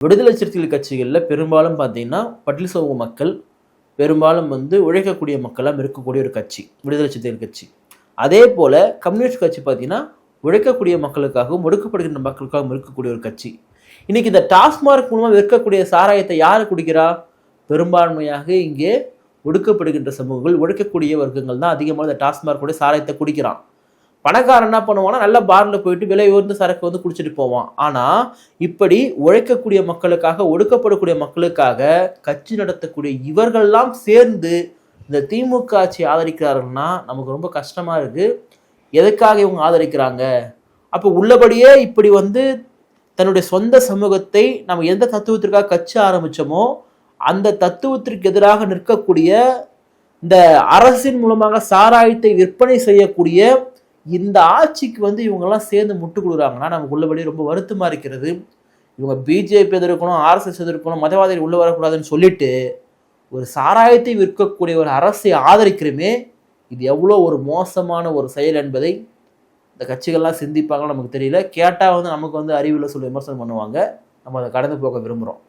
விடுதலை சிறுத்தைகள் கட்சிகளில் பெரும்பாலும் பார்த்தீங்கன்னா பட்டில் சமூக மக்கள் பெரும்பாலும் வந்து உழைக்கக்கூடிய மக்களாக இருக்கக்கூடிய ஒரு கட்சி விடுதலை சிறுத்தைகள் கட்சி. அதே போல் கம்யூனிஸ்ட் கட்சி பார்த்தீங்கன்னா உழைக்கக்கூடிய மக்களுக்காகவும் ஒடுக்கப்படுகின்ற மக்களுக்காகவும் இருக்கக்கூடிய ஒரு கட்சி. இன்னைக்கு இந்த டாஸ்மார்க் மூலமாக விற்கக்கூடிய சாராயத்தை யார் குடிக்கிறா? பெரும்பான்மையாக இங்கே ஒடுக்கப்படுகின்ற சமூகங்கள் ஒடுக்கக்கூடிய வர்க்கங்கள் தான் அதிகமாக இந்த டாஸ்மார்க்குடைய சாராயத்தை குடிக்கிறான். பணக்காரன் என்ன பண்ணுவான்னா நல்ல பாரில் போயிட்டு விலை உயர்ந்த சரக்கு வந்து குடிச்சிட்டு போவான். ஆனால் இப்படி உழைக்கக்கூடிய மக்களுக்காக ஒடுக்கப்படக்கூடிய மக்களுக்காக கட்சி நடத்தக்கூடிய இவர்கள்லாம் சேர்ந்து இந்த திமுக ஆட்சி ஆதரிக்கிறார்கள்னா நமக்கு ரொம்ப கஷ்டமா இருக்கு. எதுக்காக இவங்க ஆதரிக்கிறாங்க? அப்போ உள்ளபடியே இப்படி வந்து தன்னுடைய சொந்த சமூகத்தை நம்ம எந்த தத்துவத்திற்காக கட்சி ஆரம்பிச்சோமோ அந்த தத்துவத்திற்கு எதிராக நிற்கக்கூடிய இந்த அரசின் மூலமாக சாராயத்தை விற்பனை செய்யக்கூடிய இந்த ஆட்சிக்கு வந்து இவங்கெல்லாம் சேர்ந்து முட்டு கொடுக்குறாங்கன்னா நமக்கு உள்ளபடி ரொம்ப வருத்தமாக இருக்கிறது. இவங்க பிஜேபி எதிர்க்கணும் ஆர்எஸ்எஸ் எதிர்க்கணும் மதவாதிகள் உள்ளே வரக்கூடாதுன்னு சொல்லிட்டு ஒரு சாராயத்தை விற்கக்கூடிய ஒரு அரசை ஆதரிக்கிறோமே இது எவ்வளோ ஒரு மோசமான ஒரு செயல் என்பதை இந்த கட்சிகள்லாம் சிந்திப்பாங்கன்னு நமக்கு தெரியல. கேட்டால் வந்து நமக்கு வந்து அறிவில் சொல்லி விமர்சனம் பண்ணுவாங்க. நம்ம அதை கடந்து போக விரும்புகிறோம்